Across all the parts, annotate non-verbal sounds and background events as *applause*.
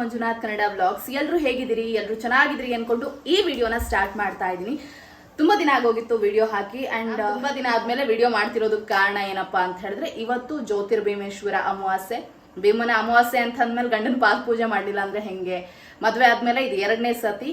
Manjunath Kannada blogs ಎಲ್ಲರೂ ಹೇಗಿದ್ದೀರಿ? ಎಲ್ಲರೂ ಚೆನ್ನಾಗಿದ್ದೀರಿ ಅನ್ಕೊಂಡು ಈ ವಿಡಿಯೋನ ಸ್ಟಾರ್ಟ್ ಮಾಡ್ತಾ ಇದ್ದೀನಿ. ತುಂಬಾ ದಿನ ಆಗೋಗಿತ್ತು ವಿಡಿಯೋ ಹಾಕಿ ಅಂಡ್ ತುಂಬಾ ದಿನ ಆದ್ಮೇಲೆ ವಿಡಿಯೋ ಮಾಡ್ತಿರೋದಕ್ಕೆ ಕಾರಣ ಏನಪ್ಪಾ ಅಂತ ಹೇಳಿದ್ರೆ ಇವತ್ತು ಜ್ಯೋತಿರ್ಭೀಮೇಶ್ವರ ಅಮಾವಾಸ್ಯೆ. ಭೀಮನ ಅಮಾವಾಸ್ಯೆ ಅಂತ ಅಂದ್ಮೇಲೆ ಗಂಡನ ಪಾದ ಪೂಜೆ ಮಾಡಲಿಲ್ಲ ಅಂದ್ರೆ ಹೆಂಗೆ? ಮದುವೆ ಆದ್ಮೇಲೆ ಇದು ಎರಡನೇ ಸತಿ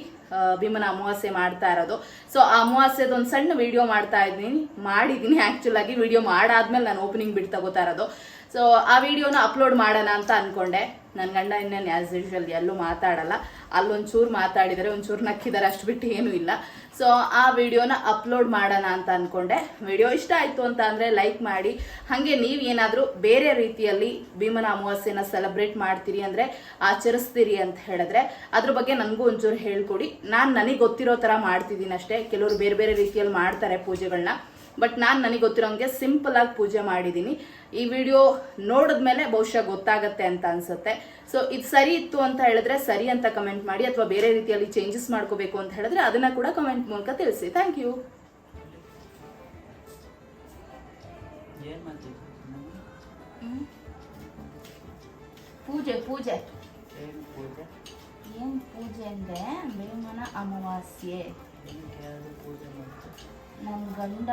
ಭೀಮನ ಅಮಾವಾಸ್ಯೆ ಮಾಡ್ತಾ ಇರೋದು. ಸೊ ಆ ಅಮಾವಾಸ್ಯದ ಒಂದು ಸಣ್ಣ ವಿಡಿಯೋ ಮಾಡ್ತಾ ಇದ್ದೀನಿ. ಮಾಡಿದ್ದೀನಿ ಆ್ಯಕ್ಚುಲಾಗಿ ಆಗಿ. ವಿಡಿಯೋ ಮಾಡಾದ್ಮೇಲೆ ನಾನು ಓಪನಿಂಗ್ ಬಿಟ್ಟು ತಗೋತಾ ಇರೋದು. ಸೊ ಆ ವಿಡಿಯೋನ ಅಪ್ಲೋಡ್ ಮಾಡೋಣ ಅಂತ ಅನ್ಕೊಂಡೆ. ನನ್ನ ಗಂಡ ಇನ್ನೇನು ಆಸ್ ಯೂಶ್ವಲ್ ಎಲ್ಲೂ ಮಾತಾಡಲ್ಲ. ಅಲ್ಲೊಂಚೂರು ಮಾತಾಡಿದರೆ ಒಂಚೂರು ನಕ್ಕಿದ್ದಾರೆ ಅಷ್ಟು ಬಿಟ್ಟು ಏನೂ ಇಲ್ಲ. ಸೊ ಆ ವಿಡಿಯೋನ ಅಪ್ಲೋಡ್ ಮಾಡೋಣ ಅಂತ ಅಂದ್ಕೊಂಡೆ ವಿಡಿಯೋ ಇಷ್ಟ ಆಯಿತು ಅಂತ ಅಂದರೆ ಲೈಕ್ ಮಾಡಿ. ಹಾಗೆ ನೀವು ಏನಾದರೂ ಬೇರೆ ರೀತಿಯಲ್ಲಿ ಭೀಮನ ಅಮಾವಾಸ್ಯೆನ ಸೆಲೆಬ್ರೇಟ್ ಮಾಡ್ತೀರಿ ಅಂದರೆ ಆಚರಿಸ್ತೀರಿ ಅಂತ ಹೇಳಿದ್ರೆ ಅದ್ರ ಬಗ್ಗೆ ನನಗೂ ಒಂಚೂರು ಹೇಳ್ಕೊಡಿ. ನಾನು ನನಗೆ ಗೊತ್ತಿರೋ ಥರ ಮಾಡ್ತಿದ್ದೀನಿ ಅಷ್ಟೇ ಕೆಲವರು ಬೇರೆ ಬೇರೆ ರೀತಿಯಲ್ಲಿ ಮಾಡ್ತಾರೆ ಪೂಜೆಗಳನ್ನ ಬಟ್ ನಾನು ನನಗೆ ಗೊತ್ತಿರೋಂಗೆ ಸಿಂಪಲ್ ಆಗಿ ಪೂಜೆ ಮಾಡಿದ್ದೀನಿ ಈ ವಿಡಿಯೋ ನೋಡಿದ್ಮೇಲೆ ಬಹುಶಃ ಗೊತ್ತಾಗತ್ತೆ ಅಂತ ಅನ್ಸುತ್ತೆ. ಸೊ ಇದು ಸರಿ ಇತ್ತು ಅಂತ ಹೇಳಿದ್ರೆ ಸರಿ ಅಂತ ಕಮೆಂಟ್ ಮಾಡಿ ಅಥವಾ ಬೇರೆ ರೀತಿಯಲ್ಲಿ ಚೇಂಜಸ್ ಮಾಡ್ಕೋಬೇಕು ಅಂತ ಹೇಳಿದ್ರೆ ಅದನ್ನ ಕೂಡ ಕಮೆಂಟ್ ಮೂಲಕ ತಿಳಿಸಿ. ಥ್ಯಾಂಕ್ ಯು ಪೂಜೆ ಪೂಜೆ. ಏನ್ ಪೂಜೆ? ಅಂದರೆ ಭೀಮನ ಅಮಾವಾಸ್ಯೆ. ಪೂಜೆ ನನ್ನ ಗಂಡ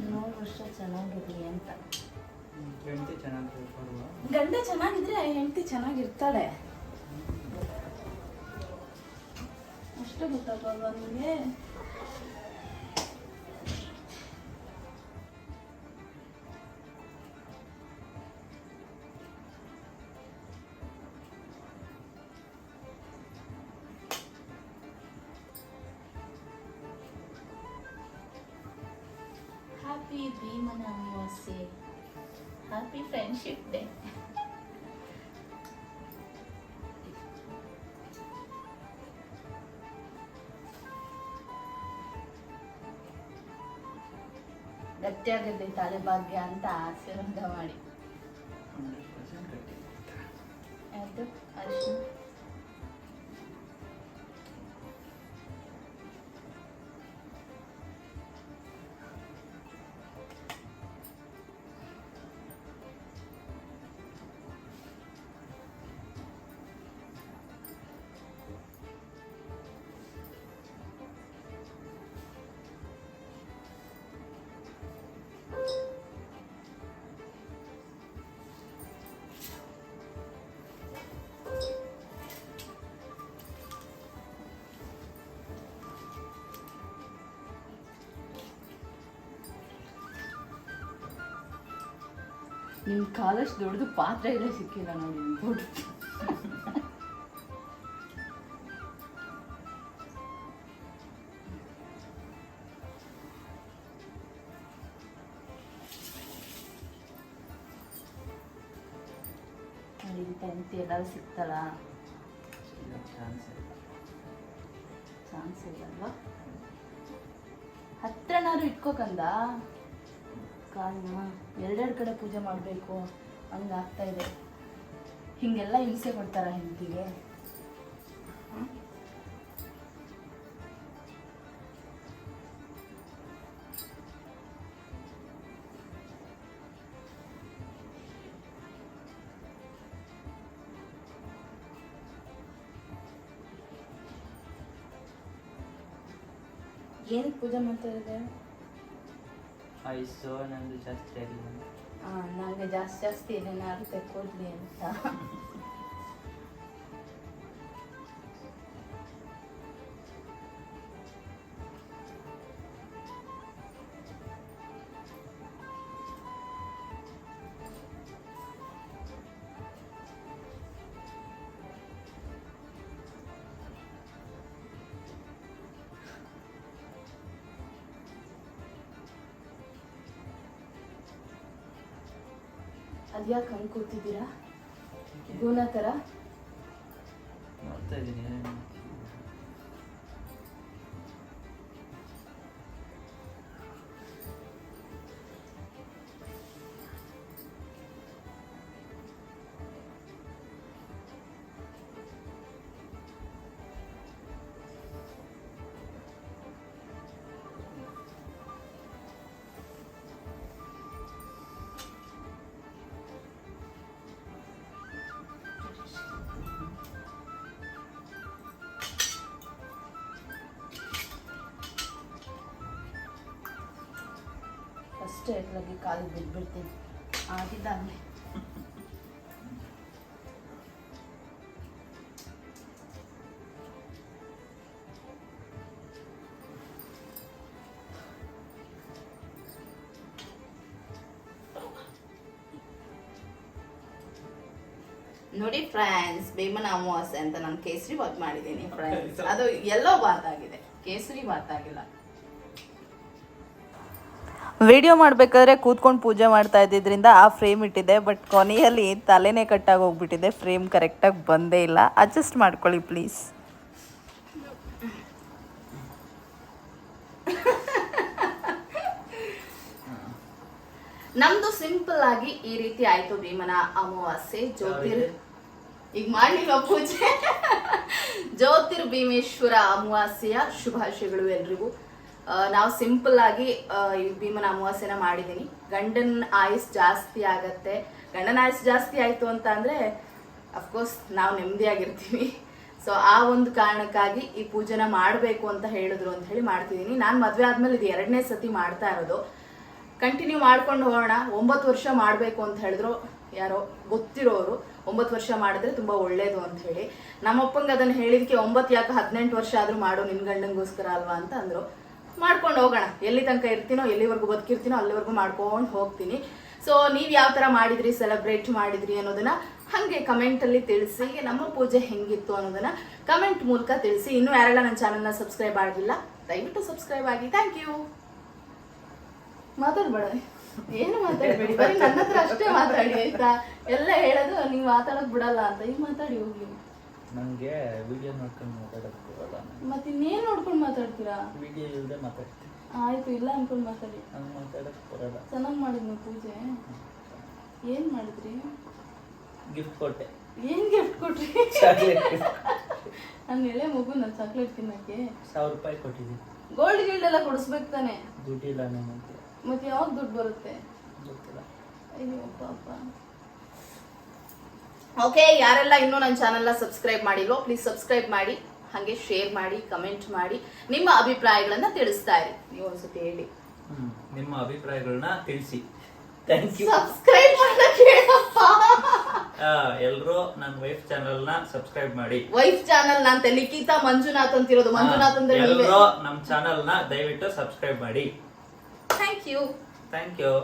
ನೂರು ವರ್ಷ ಚೆನ್ನಾಗಿರ್ಲಿ ಅಂತ. ಹೆಂಡತಿ ಗಂಡ ಚೆನ್ನಾಗಿದ್ರೆ ಹೆಂಡತಿ ಚೆನ್ನಾಗಿರ್ತಾಳೆ. ಅಷ್ಟು ಗೊತ್ತಾಗಲ್ವಾ ನಿಮಗೆ ಹ್ಯಾಪಿ ಭೀಮನ ಅಮಾವಾಸ್ಯೆ ಹ್ಯಾಪಿ ಫ್ರೆಂಡ್ಶಿಪ್ ಡೇ ಗಟ್ಟಿಯಾಗದೆ ತಲೆ ಭಾಗ್ಯ ಅಂತ ಆಶೀರ್ವಾದ ಮಾಡಿ ಹಂಡ್ರೆಡ್ ಪರ್ಸೆಂಟ್ ಗಟ್ಟಿ ಆಯ್ತು ಅರಿಶಿನ ನಿಮ್ ಕಾಲಷ್ಟು ದೊಡ್ಡದು ಪಾತ್ರ ಇಲ್ಲ ಸಿಕ್ಕಿಲ್ಲ ನೋಡಿ ದೊಡ್ಡ ಟೆಂತ್ ಇಂಥ ಸಿಗ್ತಲ್ಲ ಚಾನ್ಸ್ ಇಲ್ಲ ಇಲ್ಲಲ್ವಾ ಹತ್ರನಾದ್ರು ಇಟ್ಕೋಕಂದ ಕಾರಣ ಎರಡೆರಡು ಕಡೆ ಪೂಜೆ ಮಾಡಬೇಕು ಹಂಗಾಗ್ತಾ ಇದೆ. ಹಿಂಗೆಲ್ಲ ಹಿಂಸೆ ಕೊಡ್ತಾರ ಹೆಂಡತಿಗೆ. ಏನು ಪೂಜೆ ಮಾಡ್ತಾ ಇದ್ದಾರೆ ಐಸು ನಂದು ಜಾಸ್ತಿ ಆಗಿಲ್ಲ ನನಗೆ ಜಾಸ್ತಿ ಜಾಸ್ತಿ ಏನೇನಾದ್ರು ತೆಕ್ಕೊಡ್ಲಿ ಅಂತ ಅದ್ಯಾಕೆ ಹಂಗೆ ಕೂತಿದ್ದೀರಾ ಗೂನ ಥರ? ಮಾಡ್ತಾ ಇದ್ದೀನಿ ಆಗಿ ಕಾಲು ಬಿದ್ಬಿಡ್ತೀನಿ. ಆಗಿದ್ದಾಗಲೇ ನೋಡಿ ಫ್ರೆಂಡ್ಸ್ ಭೀಮನ ಅಮಾವಾಸ್ಯೆ ಅಂತ ನಾನು ಕೇಸರಿ ಬಾತ್ ಮಾಡಿದ್ದೀನಿ ಫ್ರೆಂಡ್ಸ್. *laughs* ಅದು ಎಲ್ಲೋ ಬಾತ್ ಆಗಿದೆ ಕೇಸರಿ ಬಾತ್ ಆಗಿಲ್ಲ ವಿಡಿಯೋ ಮಾಡಬೇಕಾದ್ರೆ ಕೂತ್ಕೊಂಡು ಪೂಜೆ ಮಾಡ್ತಾ ಇದ್ದಿದ್ರಿಂದ ಆ ಫ್ರೇಮ್ ಇಟ್ಟಿದೆ ಬಟ್ ಕೊನೆಯಲ್ಲಿ ತಲೆನೇ ಕಟ್ಟಾಗಿ ಹೋಗ್ಬಿಟ್ಟಿದೆ. ಫ್ರೇಮ್ ಕರೆಕ್ಟಾಗಿ ಬಂದೇ ಇಲ್ಲ. ಅಡ್ಜಸ್ಟ್ ಮಾಡ್ಕೊಳ್ಳಿ ಪ್ಲೀಸ್ ನಮ್ದು ಸಿಂಪಲ್ ಆಗಿ ಈ ರೀತಿ ಆಯ್ತು ಭೀಮನ ಅಮಾವಾಸ್ಯೆ. ಜ್ಯೋತಿರ್ ಈಗ ಮಾಡ್ಲಿಲ್ಲ ಪೂಜೆ? ಜ್ಯೋತಿರ್ ಭೀಮೇಶ್ವರ ಅಮಾವಾಸ್ಯೆಯ ಶುಭಾಶಯಗಳು ಎಲ್ರಿಗೂ. ನಾವು ಸಿಂಪಲ್ ಆಗಿ ಭೀಮನ ಅಮಾವಾಸ್ಯನ ಮಾಡಿದ್ದೀನಿ ಗಂಡನ ಆಯುಸ್ ಜಾಸ್ತಿ ಆಗತ್ತೆ. ಗಂಡನ ಆಯುಸ್ ಜಾಸ್ತಿ ಆಯ್ತು ಅಂತ ಅಂದ್ರೆ ಅಫ್ಕೋರ್ಸ್ ನಾವು ನೆಮ್ಮದಿಯಾಗಿರ್ತೀವಿ ಸೊ ಆ ಒಂದು ಕಾರಣಕ್ಕಾಗಿ ಈ ಪೂಜೆನ ಮಾಡಬೇಕು ಅಂತ ಹೇಳಿದ್ರು ಅಂತ ಹೇಳಿ ಮಾಡ್ತಿದ್ದೀನಿ ನಾನು ಮದುವೆ ಆದ್ಮೇಲೆ ಇದು ಎರಡನೇ ಸತಿ ಮಾಡ್ತಾ ಇರೋದು. ಕಂಟಿನ್ಯೂ ಮಾಡ್ಕೊಂಡು ಹೋಗೋಣ. ಒಂಬತ್ತು ವರ್ಷ ಮಾಡಬೇಕು ಅಂತ ಹೇಳಿದ್ರು. ಯಾರೋ, ಗೊತ್ತಿರೋರು. ಒಂಬತ್ತು ವರ್ಷ ಮಾಡಿದ್ರೆ ತುಂಬಾ ಒಳ್ಳೇದು ಅಂತ ಹೇಳಿ. ನಮ್ಮಪ್ಪಂಗೆ ಅದನ್ನು ಹೇಳಿದಕ್ಕೆ ಒಂಬತ್ತು ಯಾಕೆ ಹದಿನೆಂಟು ವರ್ಷ ಆದರೂ ಮಾಡು, ನಿನ್ ಗಂಡಂಗೋಸ್ಕರ ಅಲ್ವಾ ಅಂತ ಅಂದ್ರು. ಮಾಡ್ಕೊಂಡು ಹೋಗೋಣ. ಎಲ್ಲಿ ತನಕ ಇರ್ತೀನೋ, ಎಲ್ಲಿವರೆಗೂ ಬದುಕಿರ್ತೀನೋ ಅಲ್ಲಿವರೆಗೂ ಮಾಡ್ಕೊಂಡು ಹೋಗ್ತೀನಿ. ಸೊ ನೀವು ಯಾವ ಥರ ಮಾಡಿದ್ರಿ ಸೆಲೆಬ್ರೇಟ್ ಮಾಡಿದ್ರಿ ಅನ್ನೋದನ್ನ ಹಾಗೆ ಕಮೆಂಟಲ್ಲಿ ತಿಳಿಸಿ. ನಮ್ಮ ಪೂಜೆ ಹೆಂಗಿತ್ತು ಅನ್ನೋದನ್ನ ಕಮೆಂಟ್ ಮೂಲಕ ತಿಳಿಸಿ. ಇನ್ನೂ ಯಾರೆಲ್ಲ ನನ್ನ ಚಾನಲ್ನ ಸಬ್ಸ್ಕ್ರೈಬ್ ಆಗಿಲ್ಲ, ದಯವಿಟ್ಟು ಸಬ್ಸ್ಕ್ರೈಬ್ ಆಗಿ. ಥ್ಯಾಂಕ್ ಯು ಮಾತಾಡ್ಬೇಡ. ಏನು ಮಾತಾಡಬೇಡಿ? ಬರೀ ನನ್ನ ಹತ್ರ ಅಷ್ಟೇ ಮಾತಾಡಿ, ಆಯ್ತಾ? ಎಲ್ಲ ಹೇಳೋದು, ನೀವು ಮಾತಾಡೋಕೆ ಬಿಡಲ್ಲ ಅಂತ. ಈಗ ಮಾತಾಡಿ ಹೋಗಿ. ನನಗೆ ವಿಡಿಯೋ ನೋಡ್ಕೊಂಡು ಮಾತಾಡೋಕ್ಕೆ ಬರಲ್ಲ. ಮತ್ತೆ ಇನ್ನೇನು ನೋಡ್ಕೊಂಡು ಮಾತಾಡ್ತೀರಾ? ವಿಡಿಯೋ ಇಲ್ಲದೆ ಮಾತಾಡ್ತೀನಿ. ಆಯ್ತು ಇಲ್ಲ ಅನ್ಕೊಂಡು ಮಾತಾಡಿ. ನಾನು ಮಾತಾಡೋಕ್ಕೆ ಬರಲ್ಲ. ಚೆನ್ನಾಗಿ ಮಾಡಿದ್ನು ಪೂಜೆ. ಏನ್ ಮಾಡಿದ್ರಿ? ಗಿಫ್ಟ್ ಕೊಟ್ಟೆ. ಏನ್ ಗಿಫ್ಟ್ ಕೊಟ್ರಿ? ಚಾಕ್ಲೇಟ್ ನನ್ನ ಎಳೆ ಮಗು ನಾನು ಚಾಕ್ಲೇಟ್ ತಿನ್ನಕ್ಕೆ. ಸಾವಿರ ರೂಪಾಯಿ ಕೊಟ್ಟಿದ್ದೀನಿ. ಗೋಲ್ಡ್ ಗಿಲ್ಡ್ ಎಲ್ಲ ಕೊಡಿಸ್ಬೇಕು ತಾನೆ? ದುಡ್ಡಿಲ್ಲ ನನಗೆ. ಮತ್ತೆ ಯಾವಾಗ ದುಡ್ಡು ಬರುತ್ತೆ? ಗೊತ್ತಿಲ್ಲ. ಅಯ್ಯೋ ಪಾಪ. ಓಕೆ ಯಾರೆಲ್ಲ ಇನ್ನೂ ನನ್ನ ಚಾನೆಲ್ನ ಸಬ್ಸ್ಕ್ರೈಬ್ ಮಾಡಿಲ್ವೋ ಪ್ಲೀಸ್ ಸಬ್ಸ್ಕ್ರೈಬ್ ಮಾಡಿ ಹಾಗೆ ಶೇರ್ ಮಾಡಿ ಕಮೆಂಟ್ ಮಾಡಿ ನಿಮ್ಮ ಅಭಿಪ್ರಾಯಗಳನ್ನ ತಿಳಿಸ್ತಾ ಇರಿ. ನೀವು ಒಂದ್ಸತಿ ಹೇಳಿ. ನಿಮ್ಮ ಅಭಿಪ್ರಾಯಗಳನ್ನ ತಿಳಿಸಿ. ಥ್ಯಾಂಕ್ ಯು ಸಬ್ಸ್ಕ್ರೈಬ್ ಮಾಡಕ್ ಹೇಳಪ್ಪ ಎಲ್ಲರೂ ನನ್ನ ವೈಫ್ ಚಾನಲ್ನ ಸಬ್ಸ್ಕ್ರೈಬ್ ಮಾಡಿ. ವೈಫ್ ಚಾನಲ್ ನಂತೆ ಲಿಖಿತಾ ಮಂಜುನಾಥ್ ಅಂತಿರೋದು. ಮಂಜುನಾಥ್ ಅಂದ್ರೆ ಎಲ್ಲರೂ ನಮ್ಮ ನ ದಯವಿಟ್ಟು ಸಬ್ಸ್ಕ್ರೈಬ್ ಮಾಡಿ. Thank you thank you